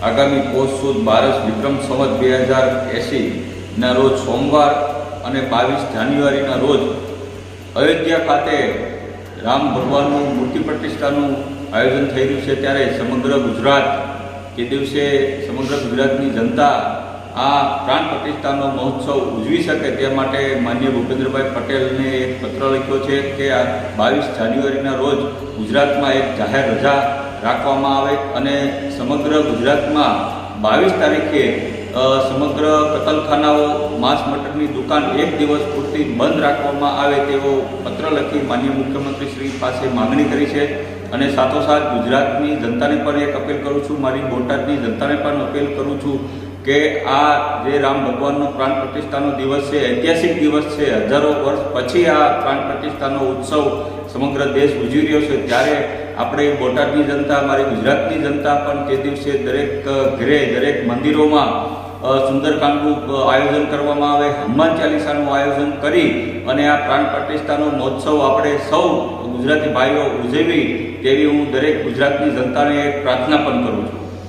આગામી પોષ સુદ બારસ વિક્રમ સંવત બે હજાર એંસીના રોજ સોમવાર અને બાવીસ જાન્યુઆરીના રોજ અયોધ્યા ખાતે રામ ભગવાનનું મૂર્તિ પ્રતિષ્ઠાનું આયોજન થઈ રહ્યું છે ત્યારે સમગ્ર ગુજરાત એ દિવસે સમગ્ર ગુજરાતની જનતા આ પ્રાણ પ્રતિષ્ઠાનો મહોત્સવ ઉજવી શકે તે માટે માન્ય ભૂપેન્દ્રભાઈ પટેલને એક પત્ર લખ્યો છે કે આ બાવીસ જાન્યુઆરીના રોજ ગુજરાતમાં એક જાહેર રજા રાખવામાં આવે અને સમગ્ર ગુજરાતમાં બાવીસ તારીખે સમગ્ર કતલખાનાઓ, માંસ મટનની દુકાન એક દિવસ પૂરતી બંધ રાખવામાં આવે તેવો પત્ર લખી માન્ય મુખ્યમંત્રી શ્રી પાસે માગણી કરી છે. અને સાથોસાથ ગુજરાતની જનતાને પણ એક અપીલ કરું છું, મારી બોટાદની જનતાને પણ અપીલ કરું છું કે આ જે રામ ભગવાનનો પ્રાણ પ્રતિષ્ઠાનો દિવસ છે, ઐતિહાસિક દિવસ છે, હજારો વર્ષ પછી આ પ્રાણ પ્રતિષ્ઠાનો ઉત્સવ સમગ્ર દેશ ઉજવી રહ્યો છે, ત્યારે આપણે બોટાદની જનતા, મારી ગુજરાતની જનતા પણ તે દિવસે દરેક ઘરે, દરેક મંદિરોમાં સુંદરકાંડનું આયોજન કરવામાં આવે, હનુમાન ચાલીસાનું આયોજન કરી અને આ પ્રાણ પ્રતિષ્ઠાનો મહોત્સવ આપણે સૌ ગુજરાતી ભાઈઓ ઉજવી તેવી હું દરેક ગુજરાતની જનતાને પ્રાર્થના પણ કરું છું.